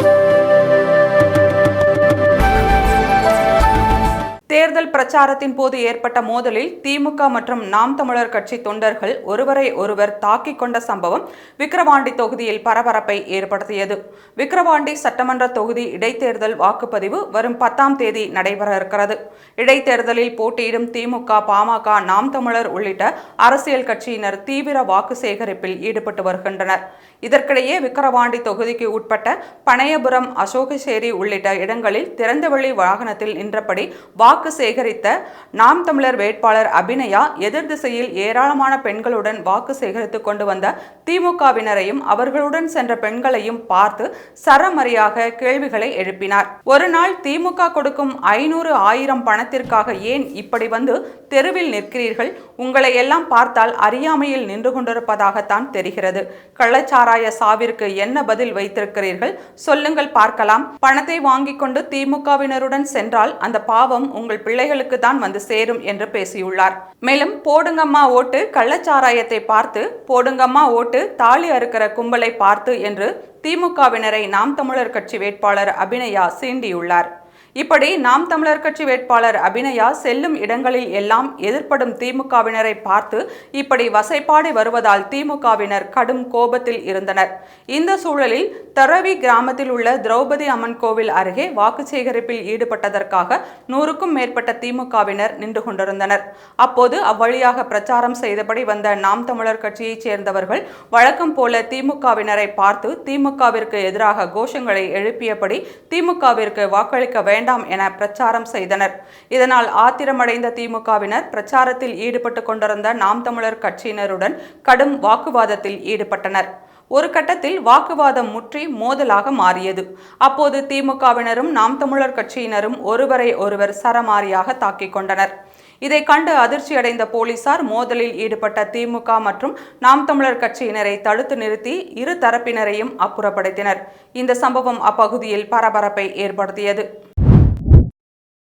Thank you. தேர்தல் பிரச்சாரத்தின் போது ஏற்பட்ட மோதலில் திமுக மற்றும் நாம் தமிழர் கட்சி தொண்டர்கள் ஒருவரை ஒருவர் தாக்கிக் கொண்ட சம்பவம் விக்கிரவாண்டி தொகுதியில் பரபரப்பை ஏற்படுத்தியது. விக்கிரவாண்டி சட்டமன்ற தொகுதி இடைத்தேர்தல் வாக்குப்பதிவு வரும் பத்தாம் தேதி நடைபெற இருக்கிறது. இடைத்தேர்தலில் போட்டியிடும் திமுக பாமக நாம் தமிழர் உள்ளிட்ட அரசியல் கட்சியினர் தீவிர வாக்கு சேகரிப்பில் ஈடுபட்டு வருகின்றனர். இதற்கிடையே விக்கிரவாண்டி தொகுதிக்கு உட்பட்ட பனையபுரம் அசோகசேரி உள்ளிட்ட இடங்களில் திறந்தவெளி வாகனத்தில் நின்றபடி வாக்கு சேகரித்த நாம் தமிழர் வேட்பாளர் அபிநயா எதிர் திசையில் ஏராளமான பெண்களுடன் வாக்கு சேகரித்து கொண்டு வந்த திமுகவினரையும் அவர்களுடன் சென்ற பெண்களையும் பார்த்து சரமரியாக கேள்விகளை எழுப்பினார். ஒரு நாள் திமுக கொடுக்கும் ஐநூறு ஆயிரம் பணத்திற்காக ஏன் இப்படி வந்து தெருவில் நிற்கிறீர்கள்? உங்களை எல்லாம் பார்த்தால் அறியாமையில் நின்று கொண்டிருப்பதாகத்தான் தெரிகிறது. கள்ளச்சாராய சாவிற்கு என்ன பதில் வைத்திருக்கிறீர்கள்? சொல்லுங்கள் பார்க்கலாம். பணத்தை வாங்கிக் கொண்டு திமுகவினருடன் சென்றால் அந்த பாவம் உங்கள் பிள்ளைகளுக்கு தான் வந்து சேரும் என்று பேசியுள்ளார். மேலும் போடுங்கம்மா ஓட்டு கள்ளச்சாராயத்தை பார்த்து போடுங்கம்மா ஓட்டு தாலி அறுக்கிற கும்பலை பார்த்து என்று திமுகவினரை நாம் தமிழர் கட்சி வேட்பாளர் அபிநயா சீண்டியுள்ளார். இப்படி நாம் தமிழர் கட்சி வேட்பாளர் அபிநயா செல்லும் இடங்களில் எல்லாம் எதிர்ப்படும் திமுகவினரை பார்த்து இப்படி வசைப்பாடி வருவதால் திமுகவினர் கடும் கோபத்தில் இருந்தனர். இந்த சூழலில் தரவி கிராமத்தில் உள்ள திரௌபதி அம்மன் கோவில் அருகே வாக்கு சேகரிப்பில் ஈடுபட்டதற்காக நூறுக்கும் மேற்பட்ட திமுகவினர் நின்று கொண்டிருந்தனர். அப்போது அவ்வழியாக பிரச்சாரம் செய்தபடி வந்த நாம் தமிழர் கட்சியைச் சேர்ந்தவர்கள் வழக்கம் போல திமுகவினரை பார்த்து திமுகவிற்கு எதிராக கோஷங்களை எழுப்பியபடி திமுகவிற்கு வாக்களிக்க வேண்டும் வேண்டாம் என பிரச்சாரம் செய்தனர். இதனால் ஆத்திரமடைந்த திமுகவினர் பிரச்சாரத்தில் ஈடுபட்டு கொண்டிருந்த நாம் தமிழர் கட்சியினருடன் கடும் வாக்குவாதத்தில் ஈடுபட்டனர். ஒரு கட்டத்தில் வாக்குவாதம் முற்றி மோதலாக மாறியது. அப்போது திமுகவினரும் நாம் தமிழர் கட்சியினரும் ஒருவரை ஒருவர் சரமாரியாக தாக்கிக் கொண்டனர். இதை கண்டு அதிர்ச்சியடைந்த போலீசார் மோதலில் ஈடுபட்ட திமுக மற்றும் நாம் தமிழர் கட்சியினரை தடுத்து நிறுத்தி இரு தரப்பினரையும் அப்புறப்படுத்தினர். இந்த சம்பவம் அப்பகுதியில் பரபரப்பை ஏற்படுத்தியது.